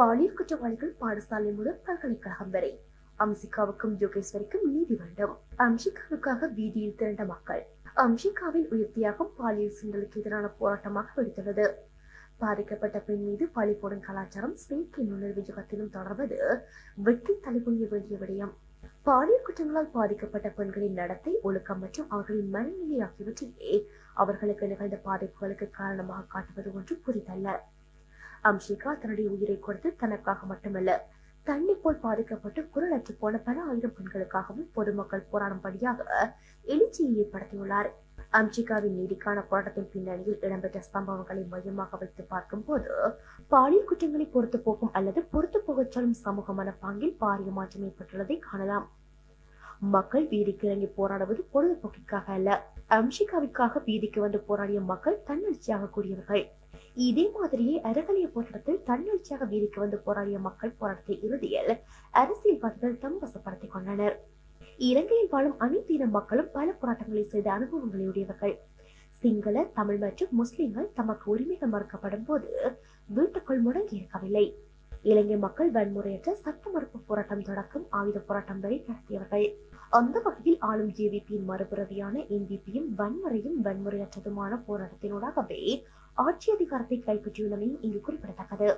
பாலியல் குற்றவாளிகள் பாடசாலை முதல் பல்கலைக்கழகம் வரை. அம்சிகாவுக்கும் யோகேஸ்வரிக்கும் நீதி வேண்டும். அம்சிகாவுக்காக வீதியில் திரண்ட மக்கள் அம்சிகாவின் உயிர் தியாகம் பாலியல் சீண்டலுக்கு எதிரான போராட்டமாக வெடித்துள்ளது. பாதிக்கப்பட்ட பெண் மீது பழி போடும் கலாச்சாரம் செயற்கை நுண்ணறிவு யுகத்திலும் தொடர்வது வெட்டி தலைகுனிய வேண்டிய விடயம். பாலியல் குற்றங்களால் பாதிக்கப்பட்ட பெண்களின் நடத்தை ஒழுக்கம் மற்றும் அவர்களின் மனநிலை ஆகியவற்றையே அவர்களுக்கு நிகழ்ந்த பாதிப்புகளுக்கு காரணமாக காட்டுவது ஒன்று புரிதல்ல. அம்ஷிகா தன்னுடைய உயிரை கொடுத்து தனக்காக மட்டுமல்ல தண்ணி போல் பாதிக்கப்பட்டு குரலற்று போன பல ஆயிரம் பெண்களுக்காகவும் பொதுமக்கள் போராடும்படியாக எழுச்சியை ஏற்படுத்தியுள்ளார். அம்ஷிகாவின் நீதிக்கான போராட்டத்தின் பின்னணியில் இடம்பெற்ற சம்பவங்களை மையமாக வைத்து பார்க்கும்போது பாலியல் குற்றங்களை பொறுத்து போகும் அல்லது பொறுத்து போகச் சொல்லும் சமூக மனப்பாங்கில் பாரிய மாற்றம் ஏற்பட்டுள்ளதை காணலாம். மக்கள் வீதிக்கு இறங்கி போராடுவது பொழுதுபோக்கிற்காக அல்ல அம்ஷிகாவிற்காக வீதிக்கு வந்து போராடிய மக்கள் தன்னெழுச்சியாக கூடியவர்கள். இதே மாதிரியே அறகலிய போராட்டத்தில் தன்னெழுச்சியாக வீதிக்கு வந்து போராடிய மக்கள் போராட்டத்தை இறுதியில் அரசியல்வாதிகள் தம் வசப்படுத்திக் கொண்டனர். இலங்கையில் வாழும் அனைத்து இன மக்களும் பல போராட்டங்களை செய்த அனுபவங்களை உடையவர்கள். சிங்கள தமிழ் மற்றும் முஸ்லிம்கள் தமக்கு உரிமைகள் மறுக்கப்படும் போது வீட்டுக்குள் முடங்கி இருக்கவில்லை. இலங்கை மக்கள் வன்முறையற்ற சட்ட மறுப்பு போராட்டம் தொடக்கம் ஆயுத போராட்டம் வரை நடத்தியவர்கள். அந்த வகையில் ஆளும் ஜேவிபியின் மறுபிறவியான என்பிபியும் வன்முறையும் வன்முறையற்றதுமான போராட்டத்தினூடாகவே ஆட்சி அதிகாரத்தை கைப்பற்றியுள்ளமையும் இங்கு குறிப்பிடத்தக்கது.